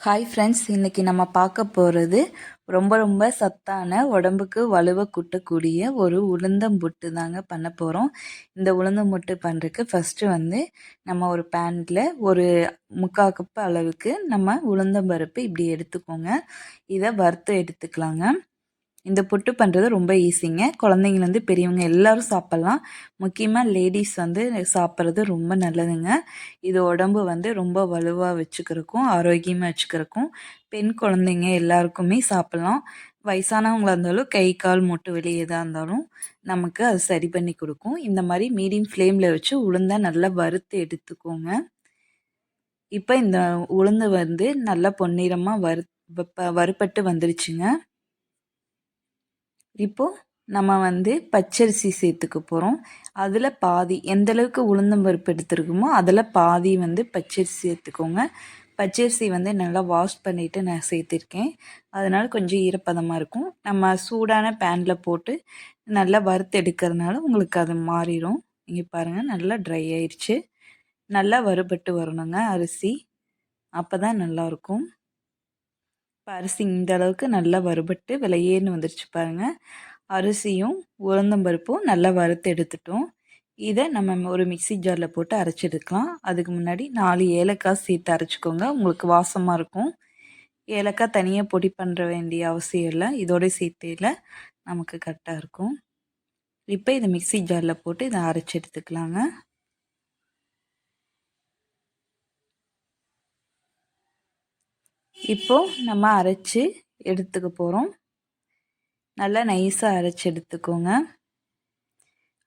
Hi friends இன்றைக்கி நம்ம பார்க்க போகிறது ரொம்ப ரொம்ப சத்தான உடம்புக்கு வலுவை கூட்டக்கூடிய ஒரு உளுந்தம்புட்டு தாங்க பண்ண போகிறோம் இந்த உளுந்தம்புட்டு பண்ணுறதுக்கு ஃபஸ்ட்டு வந்து நம்ம ஒரு பேனில் ஒரு முக்கால் கப்பு அளவுக்கு நம்ம உளுந்தம்பருப்பு இப்படி எடுத்துக்கோங்க. இதை வறுத்து எடுத்துக்கலாங்க. இந்த புட்டு பண்ணுறது ரொம்ப ஈஸிங்க. குழந்தைங்கலேருந்து பெரியவங்க எல்லோரும் சாப்பிட்லாம். முக்கியமாக லேடிஸ் வந்து சாப்பிட்றது ரொம்ப நல்லதுங்க. இது உடம்பு வந்து ரொம்ப வலுவாக வச்சுக்கிறக்கும் ஆரோக்கியமாக வச்சுக்கிறக்கும். பெண் குழந்தைங்க எல்லாருக்குமே சாப்பிட்லாம். வயசானவங்களாக இருந்தாலும் கை கால் மூட்டு வெளி எதாக இருந்தாலும் நமக்கு அது சரி பண்ணி கொடுக்கும். இந்த மாதிரி மீடியம் ஃப்ளேமில் வச்சு உளுந்தை நல்லா வறுத்து எடுத்துக்கோங்க. இப்போ இந்த உளுந்து வந்து நல்லா பொன்னிறமாக வறு வறுப்பட்டு வந்துருச்சுங்க. இப்போது நம்ம வந்து பச்சரிசி சேர்த்துக்க போகிறோம் அதில் பாதி எந்தளவுக்கு உளுந்தம்பருப்பு எடுத்துருக்கோமோ அதில் பாதி வந்து பச்சரிசி சேர்த்துக்கோங்க. பச்சரிசி வந்து நல்லா வாஷ் பண்ணிவிட்டு நான் சேர்த்துருக்கேன். அதனால் கொஞ்சம் ஈரப்பதமாக இருக்கும். நம்ம சூடான பேனில் போட்டு நல்லா வறுத்து எடுக்கிறதுனால உங்களுக்கு அது மாறிடும். இங்கே பாருங்கள் நல்லா ட்ரை ஆயிடுச்சு நல்லா வறுபட்டு வரணுங்க அரிசி. அப்போ தான் நல்லாயிருக்கும் இப்போ அரிசி இந்த அளவுக்கு நல்லா வறுபட்டு விலையேன்னு வந்துருச்சு பாருங்கள் அரிசியும் உளுந்தம்பருப்பும் நல்லா வறுத்து எடுத்துட்டோம். இதை நம்ம ஒரு மிக்சி ஜாரில் போட்டு அரைச்சி எடுக்கலாம். அதுக்கு முன்னாடி நாலு ஏலக்காய் சேர்த்து அரைச்சிக்கோங்க. உங்களுக்கு வாசமாக இருக்கும். ஏலக்காய் தனியாக பொடி பண்ணுற வேண்டிய அவசியம் இல்லை. இதோட சேர்த்தையில் நமக்கு கரெக்டாக இருக்கும். இப்போ இதை மிக்சி ஜாரில் போட்டு இதை அரைச்சி எடுத்துக்கலாங்க. இப்போது நம்ம அரைச்சி எடுத்துக்க போகிறோம் நல்லா நைஸாக அரைச்சி எடுத்துக்கோங்க.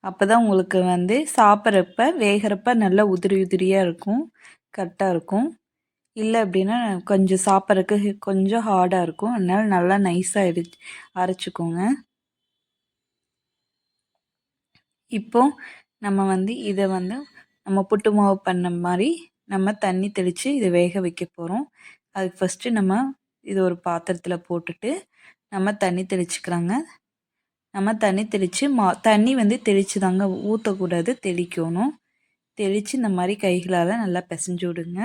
அப்போ தான் உங்களுக்கு வந்து சாப்பிட்றப்ப வேகிறப்ப நல்லா உதிரி உதிரியாக இருக்கும் கரெக்டாக இருக்கும். இல்லை அப்படின்னா கொஞ்சம் சாப்பிட்றதுக்கு கொஞ்சம் ஹார்டாக இருக்கும். அதனால் நல்லா நைஸாக எடு அரைச்சிக்கோங்க. இப்போ நம்ம வந்து இதை வந்து நம்ம புட்டு மாவு பண்ண மாதிரி நம்ம தண்ணி தெளித்து இதை வேக வைக்க போகிறோம் அதுக்கு ஃபஸ்ட்டு நம்ம இது ஒரு பாத்திரத்தில் போட்டுட்டு நம்ம தண்ணி தெளிச்சுக்கிறாங்க நம்ம தண்ணி தெளித்து மா தண்ணி வந்து தெளித்து தாங்க ஊற்றக்கூடாது தெளிக்கணும். தெளித்து இந்த மாதிரி கைகளால் நல்லா பிசைஞ்சு விடுங்க.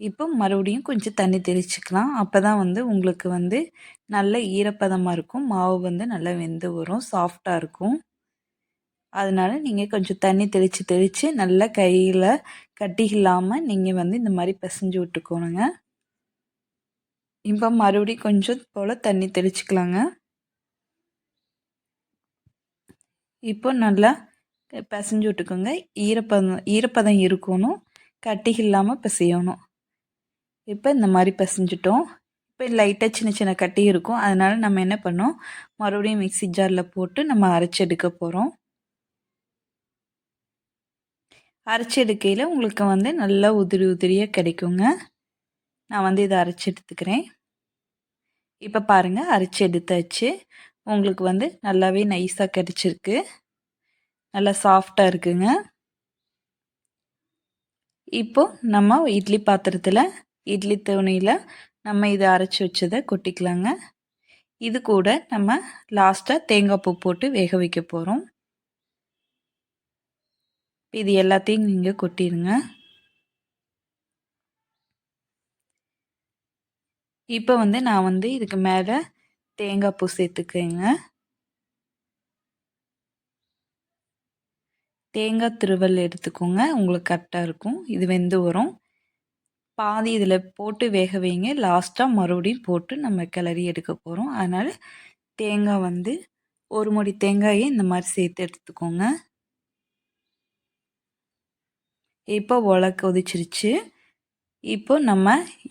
இப்போ மறுபடியும் கொஞ்சம் தண்ணி தெளிச்சுக்கலாம். அப்போ தான் வந்து உங்களுக்கு வந்து நல்ல ஈரப்பதமாக இருக்கும். மாவு வந்து நல்லா வெந்து வரும் சாஃப்டாக இருக்கும். அதனால் நீங்கள் கொஞ்சம் தண்ணி தெளித்து தெளித்து நல்லா கையில் கட்டி இல்லாமல் நீங்கள் வந்து இந்த மாதிரி பிசைஞ்சு விட்டுக்கோணுங்க. இப்போ மறுபடியும் கொஞ்சம் போல் தண்ணி தெளிச்சுக்கலாங்க. இப்போ நல்லா பிசைஞ்சு விட்டுக்கோங்க. ஈரப்பதம் ஈரப்பதம் இருக்கணும். கட்டி இல்லாமல் பிசையணும். இப்போ இந்த மாதிரி பிசைஞ்சிட்டோம். இப்போ லைட்டாக சின்ன சின்ன கட்டி இருக்கும். அதனால் நம்ம என்ன பண்ணோம்? மறுபடியும் மிக்சி ஜாரில் போட்டு நம்ம அரைச்சி எடுக்க போகிறோம் அரைச்சி எடுக்கையில் உங்களுக்கு வந்து நல்லா உதிரி உதிரியாக கிடைக்குங்க. நான் வந்து இதை அரைச்சி எடுத்துக்கிறேன். இப்போ பாருங்கள் அரைச்சி எடுத்தாச்சு. உங்களுக்கு வந்து நல்லாவே நைஸாக கிடச்சிருக்கு. நல்லா சாஃப்டாக இருக்குங்க. இப்போ நம்ம இட்லி பாத்திரத்தில் இட்லி துணியில் நம்ம இதை அரைச்சி வச்சதை கொட்டிக்கலாங்க. இது கூட நம்ம லாஸ்ட்டாக தேங்காய் பூ போட்டு வேக வைக்க போகிறோம் இது எல்லாத்தையும் நீங்கள் கொட்டிடுங்க. இப்போ வந்து நான் வந்து இதுக்கு மேலே தேங்காய் பூ சேர்த்துக்கேங்க. தேங்காய் திருவல் எடுத்துக்கோங்க. உங்களுக்கு கரெக்டாக இருக்கும். இது வெந்து வரும். பாதி இதில் போட்டு வேக வைங்க. லாஸ்ட்டாக மறுபடியும் போட்டு நம்ம கிளறி எடுக்க போகிறோம் அதனால் தேங்காய் வந்து ஒரு மொடி தேங்காயை இந்த மாதிரி சேர்த்து எடுத்துக்கோங்க. இப்போ ஒலை கொதிச்சிருச்சு இப்போ நம்ம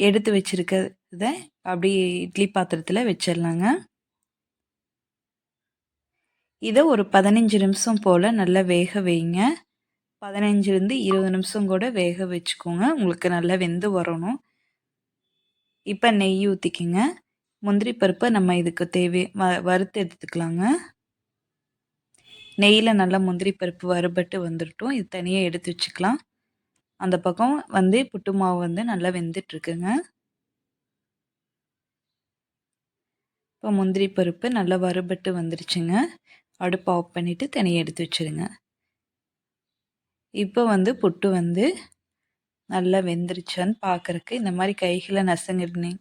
எடுத்து வச்சுருக்கிறத அப்படி இட்லி பாத்திரத்தில் வச்சிடலாங்க. இதை ஒரு பதினஞ்சு நிமிஷம் போல் நல்லா வேக வைங்க. பதினஞ்சுலேருந்து இருபது நிமிஷம் கூட வேக வச்சுக்கோங்க. உங்களுக்கு நல்லா வெந்து வரணும். இப்போ நெய் ஊற்றிக்கிங்க முந்திரி பருப்பை நம்ம இதுக்கு தேவை வ வறுத்து எடுத்துக்கலாங்க. நெய்யில் நல்லா முந்திரி பருப்பு வறுபட்டு வந்துட்டோம் இது தனியாக எடுத்து வச்சுக்கலாம். அந்த பக்கம் வந்து புட்டு மாவு வந்து நல்லா வெந்துட்டுருக்குங்க. இப்போ முந்திரி பருப்பு நல்லா வறுபட்டு வந்துருச்சுங்க. அடுப்பு ஆஃப் பண்ணிவிட்டு தனியாக எடுத்து வச்சுருங்க. இப்போ வந்து புட்டு வந்து நல்லா வெந்துருச்சான்னு பார்க்குறக்கு இந்த மாதிரி கைகளை நசுங்கினி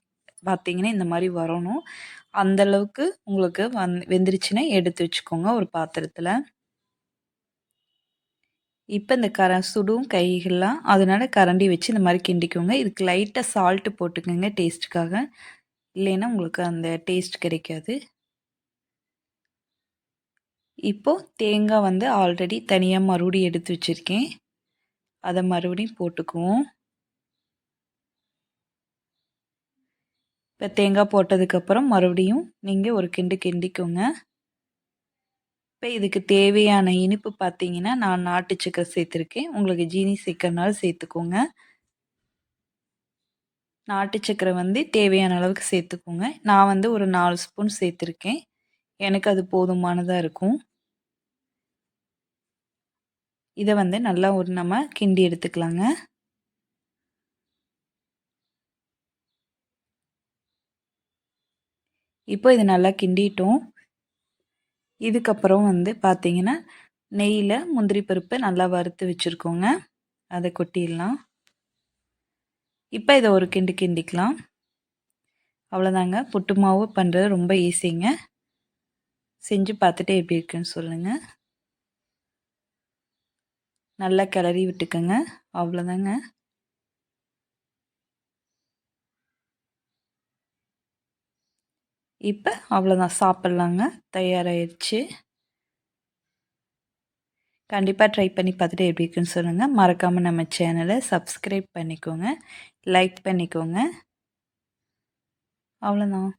பார்த்தீங்கன்னா இந்த மாதிரி வரணும். அந்தளவுக்கு உங்களுக்கு வந் வெந்துருச்சுன்னா எடுத்து வச்சுக்கோங்க ஒரு பாத்திரத்தில். இப்போ இந்த கர சுடும் கைகள்லாம் அதனால கரண்டி வச்சு இந்த மாதிரி கிண்டிக்கோங்க. இதுக்கு லைட்டாக சால்ட்டு போட்டுக்கோங்க டேஸ்ட்டுக்காக இல்லைன்னா உங்களுக்கு அந்த டேஸ்ட் கிடைக்காது. இப்போது தேங்காய் வந்து ஆல்ரெடி தனியாக மறுபடியும் எடுத்து வச்சுருக்கேன். அதை மறுபடியும் போட்டுக்குவோம். இப்போ தேங்காய் போட்டதுக்கப்புறம் மறுபடியும் நீங்கள் ஒரு கிண்டு கிண்டிக்கோங்க. இப்போ இதுக்கு தேவையான இனிப்பு பார்த்தீங்கன்னா நான் நாட்டு சக்கரை சேர்த்துருக்கேன். உங்களுக்கு ஜீனி சேர்க்கறனால சேர்த்துக்கோங்க. நாட்டு சக்கரை வந்து தேவையான அளவுக்கு சேர்த்துக்கோங்க. நான் வந்து ஒரு நாலு ஸ்பூன் சேர்த்துருக்கேன். எனக்கு அது போதுமானதாக இருக்கும். இதை வந்து நல்லா ஒரு நம்ம கிண்டி எடுத்துக்கலாங்க. இப்போ இது நல்லா கிண்டிட்டோம். இதுக்கப்புறம் வந்து பார்த்தீங்கன்னா நெய்யில் முந்திரி பருப்பு நல்லா வறுத்து வச்சுருக்கோங்க. அதை கொட்டிடலாம். இப்போ இதை ஒரு கிண்டு கிண்டிக்கலாம். அவ்வளோதாங்க புட்டு மாவு பண்ணுறது ரொம்ப ஈஸிங்க. செஞ்சு பார்த்துட்டு எப்படி இருக்குன்னு சொல்லுங்கள் நல்லா கிளறி விட்டுக்கோங்க. அவ்வளோதாங்க இப்போ அவ்வளோதான் சாப்பிட்லாங்க. தயாராகிடுச்சு கண்டிப்பாக ட்ரை பண்ணி பார்த்துட்டு எப்படி இருக்குன்னு சொல்லுங்கள் மறக்காமல் நம்ம சேனலை சப்ஸ்கிரைப் பண்ணிக்கோங்க. லைக் பண்ணிக்கோங்க. அவ்வளோதான்